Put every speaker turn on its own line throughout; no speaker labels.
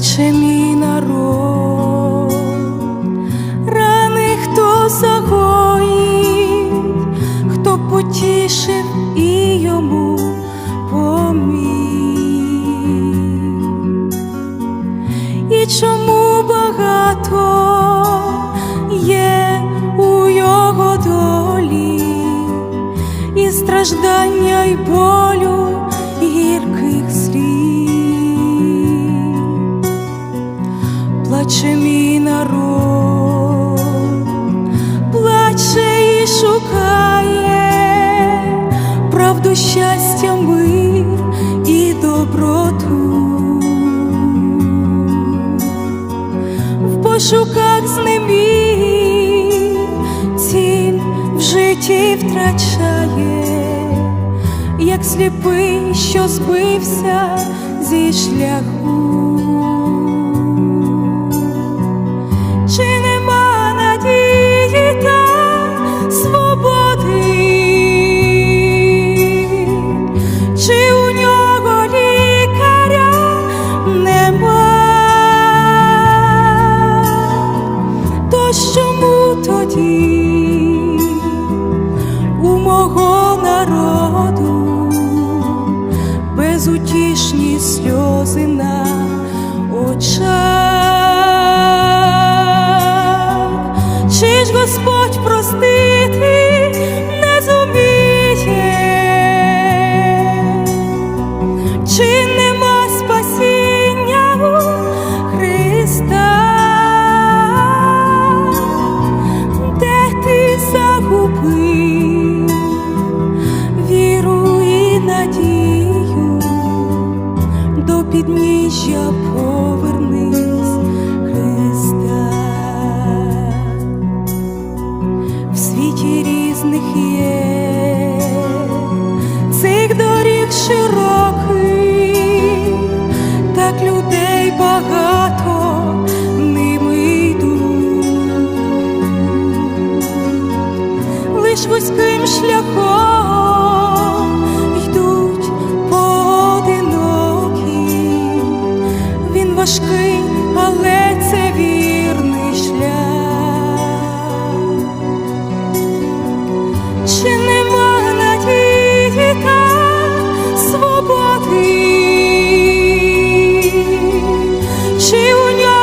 плаче мій народ, рани хто загоїть, хто потішив і йому поміг. І чому багато є у його долі, і страждання, й болю, плаче мій народ, плаче і шукає правду, щастя, мир і доброту. В пошуках знеміг, ціль в житті втрачає, як сліпий, що збився зі шляху. То підніжжя повернись Христа. В світі різних є цих доріг широких, так людей багато ними йдуть, лиш вузьким шляхом важкий, але це вірний шлях. Чи нема надії та свободи? Чи у нього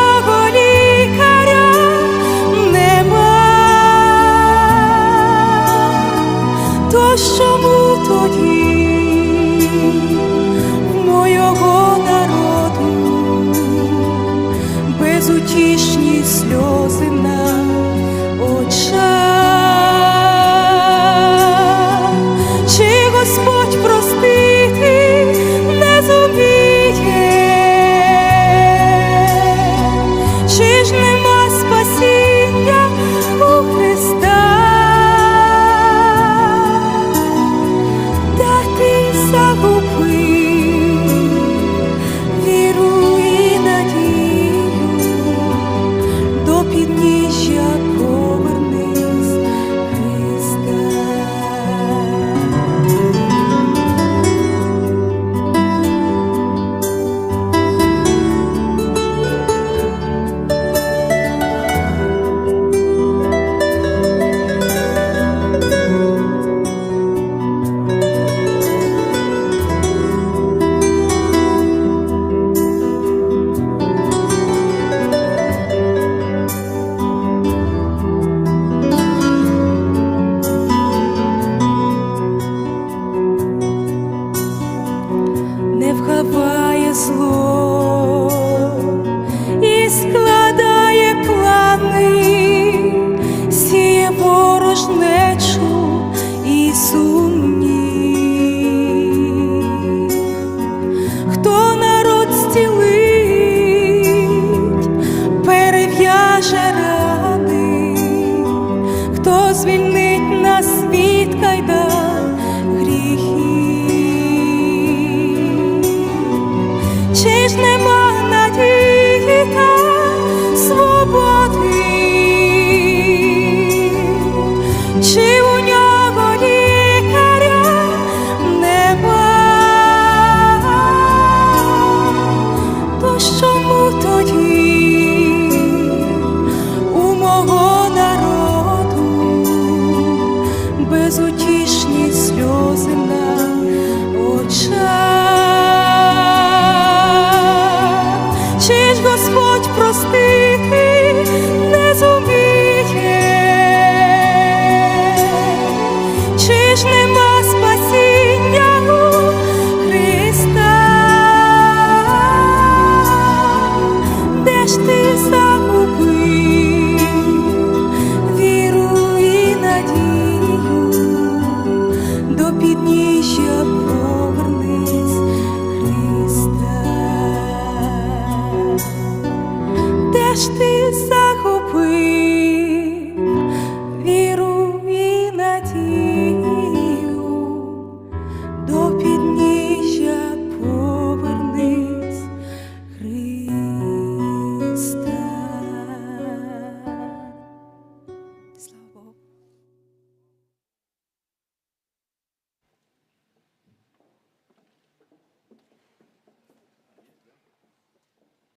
безутішні сльози? квітка й підніжжя.